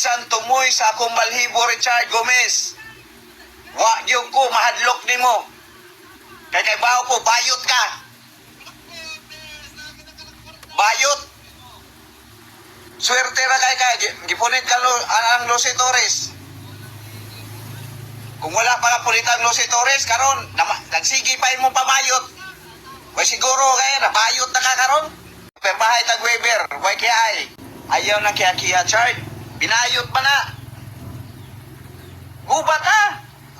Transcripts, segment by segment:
bisan tumoy sa akong balhibo Richard Gomez. Wa gyud ko mahadlok nimo. Kay kay bawo ko bayot ka. Bayot. Swerte ra kay kay gipunit ka lo, ang Lucy Torres. Kung wala pa nga pulitan Lucy Torres karon nagsigi pa imong pamayot. Way siguro kaya na bayot na ka karon. Permahay tag Weber, way kaya ay. Ayaw na kaya kaya chart. Binayot pa na. Gubat ha.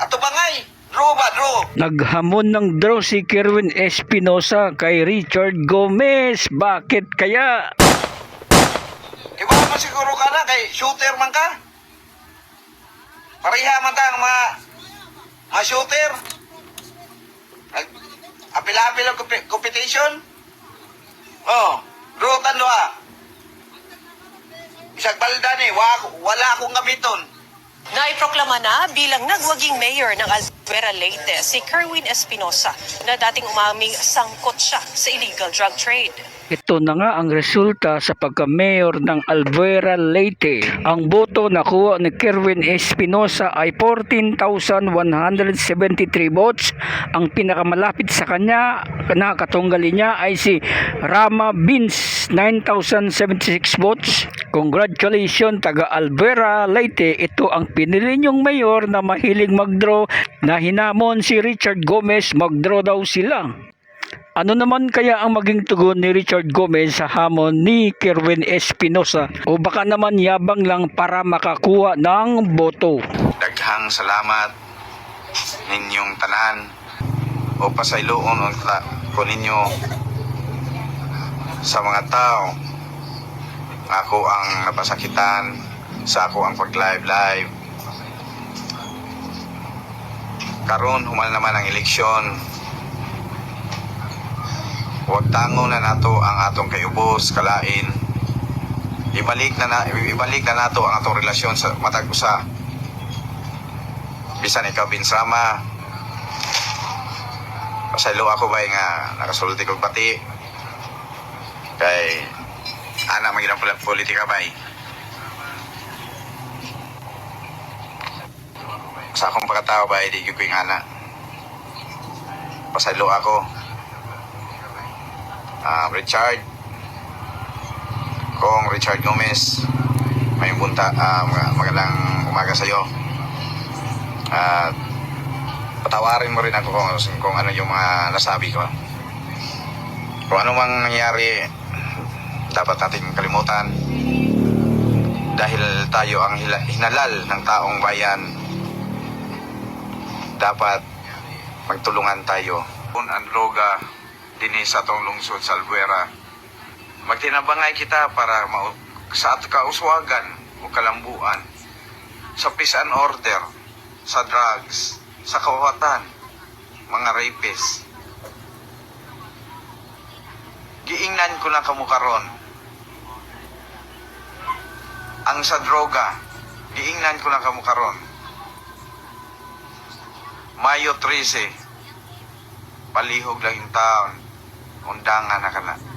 Ato bangay. Draw ba, draw? Naghamon ng draw si Kerwin Espinosa kay Richard Gomez. Bakit kaya? Iba man siguro ka na kay shooter man ka. Pareha man ta ang mga mga shooter. Apil-apil ang compe- competition. Oh, draw tanlo ha. Isag balda ni, wa, wala akong gamiton. Naiproklama na bilang nagwaging mayor ng Albuera Leyte si Kerwin Espinosa na dating umaming sangkot siya sa illegal drug trade. Ito na nga ang resulta sa pagka-mayor ng Albuera Leyte. Ang boto nakuha ni Kerwin Espinosa ay 14,173 votes. Ang pinakamalapit sa kanya na katunggali niya ay si Rama Bins 9,076 votes. Congratulations taga Albuera Leyte. Ito ang pinili niyong mayor na mahilig magdraw na hinamon si Richard Gomez magdraw daw sila. Ano naman kaya ang maging tugon ni Richard Gomez sa hamon ni Kerwin Espinosa? O baka naman yabang lang para makakuha ng boto? Daghang salamat ninyong tanan o pasayloon ko ninyo sa mga tao. Ako ang napasakitan sa ako ang pag-live-live. Karon humal naman ang eleksyon. Huwag tango na nato ang atong kayubos, kalain. Ibalik na, na ibalik na nato ang atong relasyon sa matag usa bisan ikaw binsama pasaylo ako ba nga nakasulti kog pati kay ana maging ang pol- politika ba sa akong pagkatao ba di ko yung ana pasaylo ako. Ah, Richard. Kong Richard Gomez. May bunta mga- magandang umaga sa iyo at patawarin mo rin ako kung, kung ano yung mga nasabi ko. Kung ano mang nangyari, dapat nating kalimutan. Dahil tayo ang hinalal ng taong bayan, dapat magtulungan tayo. Kung ang droga din sa atong lungsod sa Albuera, magtinabangay kita para sa ato kauswagan o kalambuan sa peace and order, sa drugs, sa kawatan, mga rapists. Giingnan ko na kamo karon. Ang sa droga, giingnan ko na kamo karon. Mayo 13, palihog lang yung taon, undangan na kana.